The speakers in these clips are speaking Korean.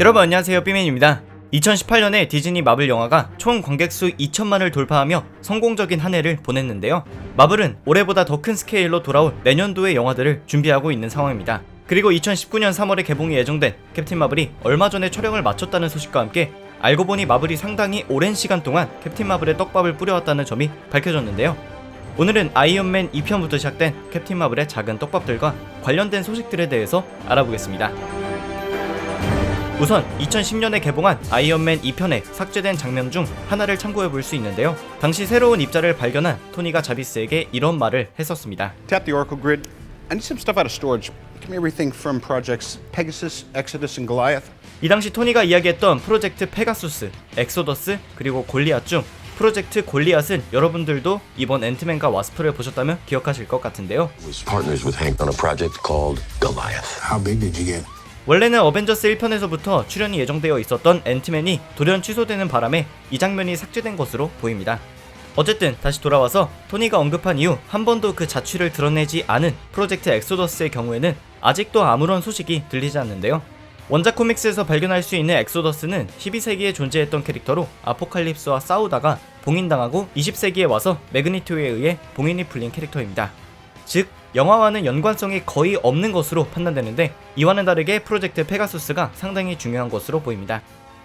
여러분 안녕하세요. 삐맨입니다. 2018년에 디즈니 마블 영화가 총 관객수 2천만을 돌파하며 성공적인 한 해를 보냈는데요. 마블은 올해보다 더 큰 스케일로 돌아올 내년도의 영화들을 준비하고 있는 상황입니다. 그리고 2019년 3월에 개봉이 예정된 캡틴 마블이 얼마 전에 촬영을 마쳤다는 소식과 함께 알고 보니 마블이 상당히 오랜 시간 동안 캡틴 마블의 떡밥을 뿌려왔다는 점이 밝혀졌는데요. 오늘은 아이언맨 2편부터 시작된 캡틴 마블의 작은 떡밥들과 관련된 소식들에 대해서 알아보겠습니다. 우선 2010년에 개봉한 아이언맨 2편에 삭제된 장면 중 하나를 참고해 볼 수 있는데요. 당시 새로운 입자를 발견한 토니가 자비스에게 이런 말을 했었습니다. Tap the Oracle grid. I need some stuff out of storage. Give me everything from projects Pegasus, Exodus, and Goliath. 이 당시 토니가 이야기했던 프로젝트 페가수스, 엑소더스, 그리고 골리앗 중 프로젝트 골리앗은 여러분들도 이번 앤트맨과 와스프를 보셨다면 기억하실 것 같은데요. was partners with Hank on a project called Goliath. How big did you get? 원래는 어벤져스 1편에서부터 출연이 예정되어 있었던 앤트맨이 돌연 취소되는 바람에 이 장면이 삭제된 것으로 보입니다. 어쨌든 다시 돌아와서 토니가 언급한 이후 한 번도 그 자취를 드러내지 않은 프로젝트 엑소더스의 경우에는 아직도 아무런 소식이 들리지 않는데요. 원작 코믹스에서 발견할 수 있는 엑소더스는 12세기에 존재했던 캐릭터로 아포칼립스와 싸우다가 봉인당하고 20세기에 와서 매그니토에 의해 봉인이 풀린 캐릭터입니다. 즉 영화와는 연관성이 거의 없는 것으로 판단되는데 이와는 다르게 프로젝트 페가수스가 상당히 중요한 것으로 보입니다.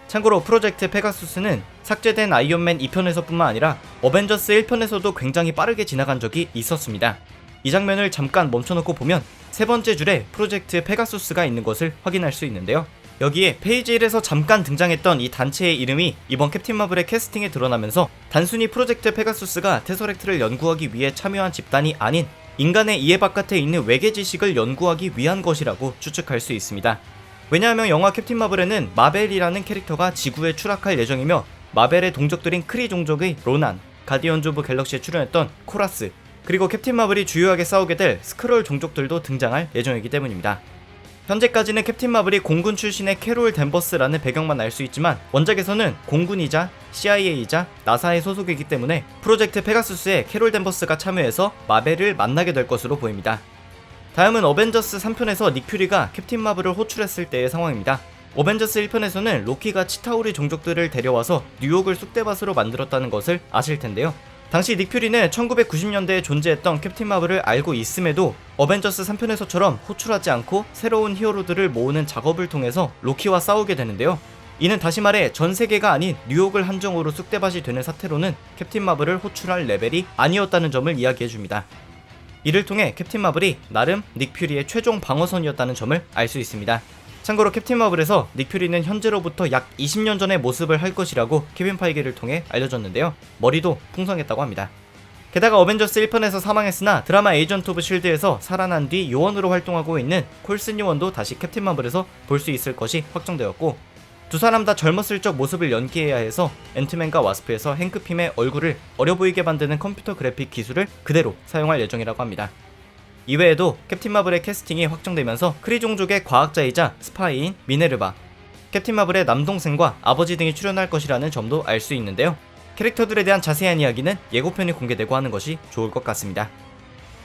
참고로 프로젝트 페가수스는 삭제된 아이언맨 2편에서뿐만 아니라 어벤져스 1편에서도 굉장히 빠르게 지나간 적이 있었습니다. 이 장면을 잠깐 멈춰놓고 보면 세 번째 줄에 프로젝트 페가수스가 있는 것을 확인할 수 있는데요. 여기에 페이지 1에서 잠깐 등장했던 이 단체의 이름이 이번 캡틴 마블의 캐스팅에 드러나면서 단순히 프로젝트 페가수스가 테서렉트를 연구하기 위해 참여한 집단이 아닌 인간의 이해 바깥에 있는 외계 지식을 연구하기 위한 것이라고 추측할 수 있습니다. 왜냐하면 영화 캡틴 마블에는 마벨이라는 캐릭터가 지구에 추락할 예정이며 마벨의 동족들인 크리 종족의 로난, 가디언즈 오브 갤럭시에 출연했던 코라스, 그리고 캡틴 마블이 주요하게 싸우게 될 스크롤 종족들도 등장할 예정이기 때문입니다. 현재까지는 캡틴 마블이 공군 출신의 캐롤 댄버스라는 배경만 알 수 있지만 원작에서는 공군이자 CIA이자 나사의 소속이기 때문에 프로젝트 페가수스에 캐롤 댄버스가 참여해서 마벨을 만나게 될 것으로 보입니다. 다음은 어벤져스 3편에서 닉 퓨리가 캡틴 마블을 호출했을 때의 상황입니다. 어벤져스 1편에서는 로키가 치타우리 종족들을 데려와서 뉴욕을 쑥대밭으로 만들었다는 것을 아실 텐데요. 당시 닉 퓨리는 1990년대에 존재했던 캡틴 마블을 알고 있음에도 어벤져스 3편에서처럼 호출하지 않고 새로운 히어로들을 모으는 작업을 통해서 로키와 싸우게 되는데요. 이는 다시 말해 전 세계가 아닌 뉴욕을 한정으로 쑥대밭이 되는 사태로는 캡틴 마블을 호출할 레벨이 아니었다는 점을 이야기해 줍니다. 이를 통해 캡틴 마블이 나름 닉 퓨리의 최종 방어선이었다는 점을 알 수 있습니다. 참고로 캡틴 마블에서 닉 퓨리는 현재로부터 약 20년 전의 모습을 할 것이라고 케빈 파이게를 통해 알려졌는데요. 머리도 풍성했다고 합니다. 게다가 어벤져스 1편에서 사망했으나 드라마 에이전트 오브 실드에서 살아난 뒤 요원으로 활동하고 있는 콜슨 요원도 다시 캡틴 마블에서 볼 수 있을 것이 확정되었고 두 사람 다 젊었을 적 모습을 연기해야 해서 앤트맨과 와스프에서 행크핌의 얼굴을 어려 보이게 만드는 컴퓨터 그래픽 기술을 그대로 사용할 예정이라고 합니다. 이외에도 캡틴 마블의 캐스팅이 확정되면서 크리 종족의 과학자이자 스파이인 미네르바, 캡틴 마블의 남동생과 아버지 등이 출연할 것이라는 점도 알 수 있는데요. 캐릭터들에 대한 자세한 이야기는 예고편이 공개되고 하는 것이 좋을 것 같습니다.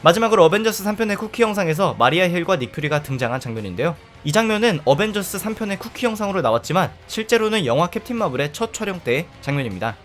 마지막으로 어벤져스 3편의 쿠키 영상에서 마리아 힐과 닉 퓨리가 등장한 장면인데요. 이 장면은 어벤져스 3편의 쿠키 영상으로 나왔지만 실제로는 영화 캡틴 마블의 첫 촬영 때의 장면입니다.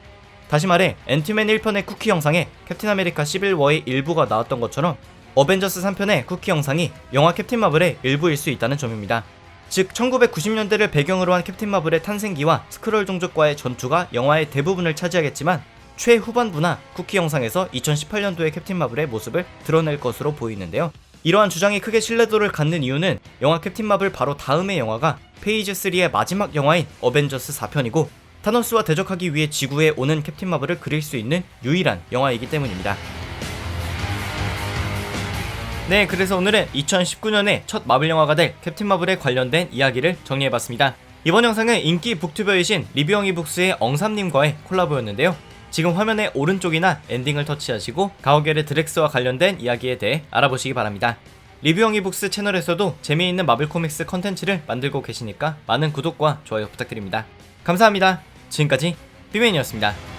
다시 말해 앤티맨 1편의 쿠키 영상에 캡틴 아메리카 11워의 일부가 나왔던 것처럼 어벤져스 3편의 쿠키 영상이 영화 캡틴 마블의 일부일 수 있다는 점입니다. 즉 1990년대를 배경으로 한 캡틴 마블의 탄생기와 스크롤 종족과의 전투가 영화의 대부분을 차지하겠지만 최후반부나 쿠키 영상에서 2018년도의 캡틴 마블의 모습을 드러낼 것으로 보이는데요. 이러한 주장이 크게 신뢰도를 갖는 이유는 영화 캡틴 마블 바로 다음의 영화가 페이지 3의 마지막 영화인 어벤져스 4편이고 타노스와 대적하기 위해 지구에 오는 캡틴 마블을 그릴 수 있는 유일한 영화이기 때문입니다. 네, 그래서 오늘은 2019년에 첫 마블 영화가 될 캡틴 마블에 관련된 이야기를 정리해봤습니다. 이번 영상은 인기 북튜버이신 리뷰영이 북스의 엉삼님과의 콜라보였는데요. 지금 화면의 오른쪽이나 엔딩을 터치하시고 가오겔의 드렉스와 관련된 이야기에 대해 알아보시기 바랍니다. 리뷰영이 북스 채널에서도 재미있는 마블 코믹스 컨텐츠를 만들고 계시니까 많은 구독과 좋아요 부탁드립니다. 감사합니다. 지금까지 삐맨이었습니다.